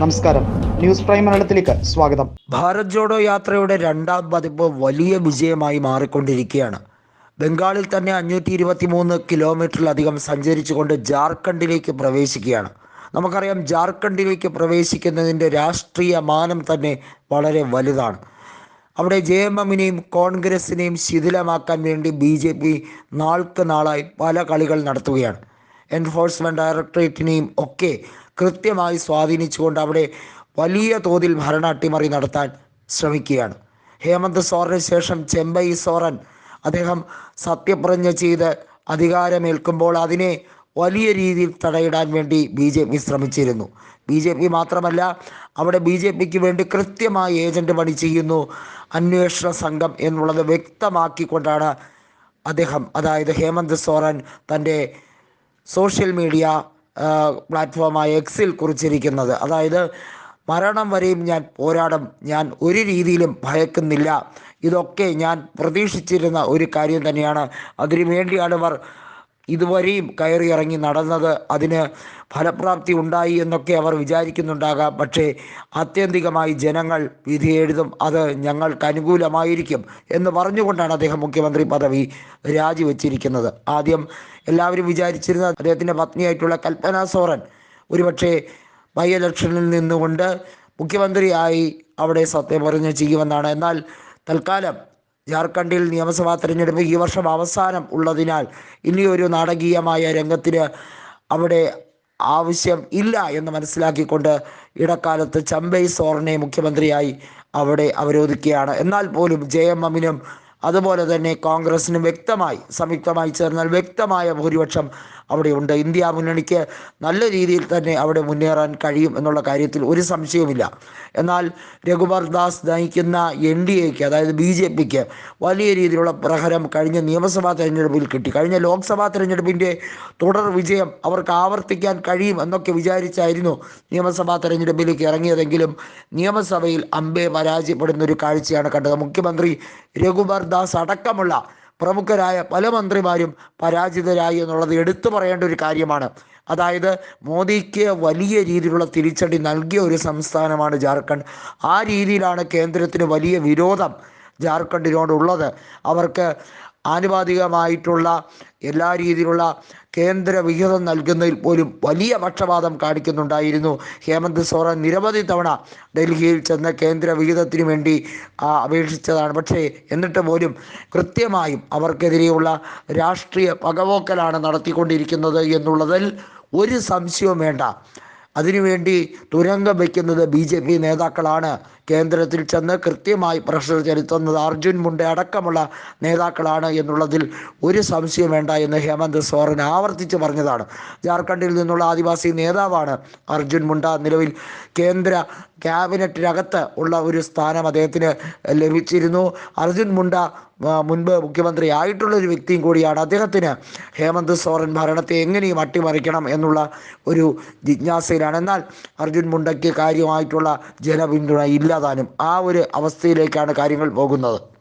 നമസ്കാരം. News prime മലയാളത്തിലേക്ക് സ്വാഗതം. ഭാരത് ജോഡോ യാത്രയുടെ രണ്ടാം പതിപ്പ് വലിയ വിജയമായി മാറിക്കൊണ്ടിരിക്കുകയാണ്. ബംഗാളിൽ തന്നെ അഞ്ഞൂറ്റി ഇരുപത്തി മൂന്ന് കിലോമീറ്ററിലധികം സഞ്ചരിച്ചുകൊണ്ട് ജാർഖണ്ഡിലേക്ക് പ്രവേശിക്കുകയാണ്. നമുക്കറിയാം ജാർഖണ്ഡിലേക്ക് പ്രവേശിക്കുന്നതിന്റെ രാഷ്ട്രീയ മാനം തന്നെ വളരെ വലുതാണ്. അവിടെ ജെ എം എമ്മിനെയും കോൺഗ്രസിനെയും ശിഥിലമാക്കാൻ വേണ്ടി ബി ജെ പി നാൾക്ക് നാളായി പല കളികൾ നടത്തുകയാണ്. എൻഫോഴ്സ്മെന്റ് ഡയറക്ടറേറ്റിനെയും ഒക്കെ കൃത്യമായി സ്വാധീനിച്ചുകൊണ്ട് അവിടെ വലിയ തോതിൽ ഭരണ അട്ടിമറി നടത്താൻ ശ്രമിക്കുകയാണ്. ഹേമന്ത് സോറന് ശേഷം ചെമ്പൈ സോറൻ അദ്ദേഹം സത്യപ്രജ്ഞ ചെയ്ത് അധികാരമേൽക്കുമ്പോൾ അതിനെ വലിയ രീതിയിൽ തടയിടാൻ വേണ്ടി ബി ജെ പി ശ്രമിച്ചിരുന്നു. ബി ജെ പി മാത്രമല്ല അവിടെ ബി ജെ പിക്ക് വേണ്ടി കൃത്യമായി ഏജന്റ് പണി ചെയ്യുന്നു അന്വേഷണ സംഘം എന്നുള്ളത് വ്യക്തമാക്കിക്കൊണ്ടാണ് അദ്ദേഹം അതായത് ഹേമന്ത് സോറൻ തന്റെ സോഷ്യൽ മീഡിയ പ്ലാറ്റ്ഫോമായ എക്സിൽ കുറിച്ചിരിക്കുന്നത്. അതായത് മരണം വരെയും ഞാൻ പോരാടും ഞാൻ ഒരു രീതിയിലും ഭയക്കുന്നില്ല. ഇതൊക്കെ ഞാൻ പ്രതീക്ഷിച്ചിരുന്ന ഒരു കാര്യം തന്നെയാണ്. അതിനു വേണ്ടിയാണ് ഇവർ ഇതുവരെയും കയറി ഇറങ്ങി നടന്നത് അതിന് ഫലപ്രാപ്തി ഉണ്ടായി എന്നൊക്കെ അവർ വിചാരിക്കുന്നുണ്ടാകാം. പക്ഷേ ആത്യന്തികമായി ജനങ്ങൾ വിധി എഴുതും അത് ഞങ്ങൾക്ക് അനുകൂലമായിരിക്കും എന്ന് പറഞ്ഞുകൊണ്ടാണ് അദ്ദേഹം മുഖ്യമന്ത്രി പദവി രാജിവെച്ചിരിക്കുന്നത്. ആദ്യം എല്ലാവരും വിചാരിച്ചിരുന്ന അദ്ദേഹത്തിന്റെ പത്നിയായിട്ടുള്ള കൽപ്പന സോറൻ ഒരുപക്ഷെ ബൈ ഇലക്ഷനിൽ നിന്നുകൊണ്ട് മുഖ്യമന്ത്രിയായി അവിടെ സത്യം പറഞ്ഞ് ചെയ്യുമെന്നാണ്. എന്നാൽ തൽക്കാലം ജാർഖണ്ഡിൽ നിയമസഭാ തെരഞ്ഞെടുപ്പ് ഈ വർഷം അവസാനം ഉള്ളതിനാൽ ഇനിയൊരു നാടകീയമായ രംഗത്തിന് അവിടെ ആവശ്യം ഇല്ല എന്ന് മനസ്സിലാക്കിക്കൊണ്ട് ഇടക്കാലത്ത് ചമ്പൈ സോറിനെ മുഖ്യമന്ത്രിയായി അവിടെ അവരോധിക്കുകയാണ്. എന്നാൽ പോലും ജെ എം എമ്മിനും അതുപോലെ തന്നെ കോൺഗ്രസിന് വ്യക്തമായി സംയുക്തമായി ചേർന്നാൽ വ്യക്തമായ ഭൂരിപക്ഷം അവിടെയുണ്ട് ഇന്ത്യ മുന്നണിക്ക് നല്ല രീതിയിൽ തന്നെ അവിടെ മുന്നേറാൻ കഴിയും എന്നുള്ള കാര്യത്തിൽ ഒരു സംശയവുമില്ല. എന്നാൽ രഘുബർ ദാസ് നയിക്കുന്ന എൻ ഡി എക്ക് അതായത് ബി ജെ പിക്ക് വലിയ രീതിയിലുള്ള പ്രഹരം കഴിഞ്ഞ നിയമസഭാ തെരഞ്ഞെടുപ്പിൽ കിട്ടി. കഴിഞ്ഞ ലോക്സഭാ തെരഞ്ഞെടുപ്പിന്റെ തുടർ വിജയം അവർക്ക് ആവർത്തിക്കാൻ കഴിയും എന്നൊക്കെ വിചാരിച്ചായിരുന്നു നിയമസഭാ തെരഞ്ഞെടുപ്പിലേക്ക് ഇറങ്ങിയതെങ്കിലും നിയമസഭയിൽ അമ്പെ പരാജയപ്പെടുന്ന ഒരു കാഴ്ചയാണ് കണ്ടത്. മുഖ്യമന്ത്രി രഘുബർ ദാസ് അടക്കമുള്ള പ്രമുഖരായ പല മന്ത്രിമാരും പരാജിതരായി എന്നുള്ളത് എടുത്തു പറയേണ്ട ഒരു കാര്യമാണ്. അതായത് മോദിക്ക് വലിയ രീതിയിലുള്ള തിരിച്ചടി നൽകിയ ഒരു സംസ്ഥാനമാണ് ജാർഖണ്ഡ്. ആ രീതിയിലാണ് കേന്ദ്രത്തിന് വലിയ വിരോധം ജാർഖണ്ഡിനോടുള്ളത് അവർക്ക് ആനുപാതികമായിട്ടുള്ള എല്ലാ രീതിയിലുള്ള കേന്ദ്ര വിഹിതം നൽകുന്നതിൽ പോലും വലിയ പക്ഷപാതം കാണിക്കുന്നുണ്ടായിരുന്നു. ഹേമന്ത് സോറൻ നിരവധി തവണ ഡൽഹിയിൽ ചെന്ന് കേന്ദ്ര വിഹിതത്തിന് വേണ്ടി അപേക്ഷിച്ചതാണ്. പക്ഷേ എന്നിട്ട് പോലും കൃത്യമായും അവർക്കെതിരെയുള്ള രാഷ്ട്രീയ പകപോക്കലാണ് നടത്തിക്കൊണ്ടിരിക്കുന്നത് എന്നുള്ളതിൽ ഒരു സംശയവും വേണ്ട. അതിനുവേണ്ടി തുരങ്കം വയ്ക്കുന്നത് ബി ജെ പി നേതാക്കളാണ്. കേന്ദ്രത്തിൽ ചെന്ന് കൃത്യമായി പ്രഷർ ചെലുത്തുന്നത് അർജുൻ മുണ്ട അടക്കമുള്ള നേതാക്കളാണ് എന്നുള്ളതിൽ ഒരു സംശയം വേണ്ട എന്ന് ഹേമന്ത് സോറൻ ആവർത്തിച്ച് പറഞ്ഞതാണ്. ജാർഖണ്ഡിൽ നിന്നുള്ള ആദിവാസി നേതാവാണ് അർജുൻ മുണ്ട. നിലവിൽ കേന്ദ്ര ക്യാബിനറ്റിനകത്ത് ഉള്ള ഒരു സ്ഥാനം അദ്ദേഹത്തിന് ലഭിച്ചിരുന്നു. അർജുൻ മുണ്ട മുൻപ് മുഖ്യമന്ത്രി ആയിട്ടുള്ള ഒരു വ്യക്തിയും കൂടിയാണ്. അദ്ദേഹത്തിന് ഹേമന്ത് സോറൻ ഭരണത്തെ എങ്ങനെയും അട്ടിമറിക്കണം എന്നുള്ള ഒരു ജിജ്ഞാസയിലാണ് എന്നാൽ അർജുൻ മുണ്ടയ്ക്ക് കാര്യമായിട്ടുള്ള ജനപിന്തുണ ഇല്ലാതാനും ആ ഒരു അവസ്ഥയിലേക്കാണ് കാര്യങ്ങൾ പോകുന്നത്.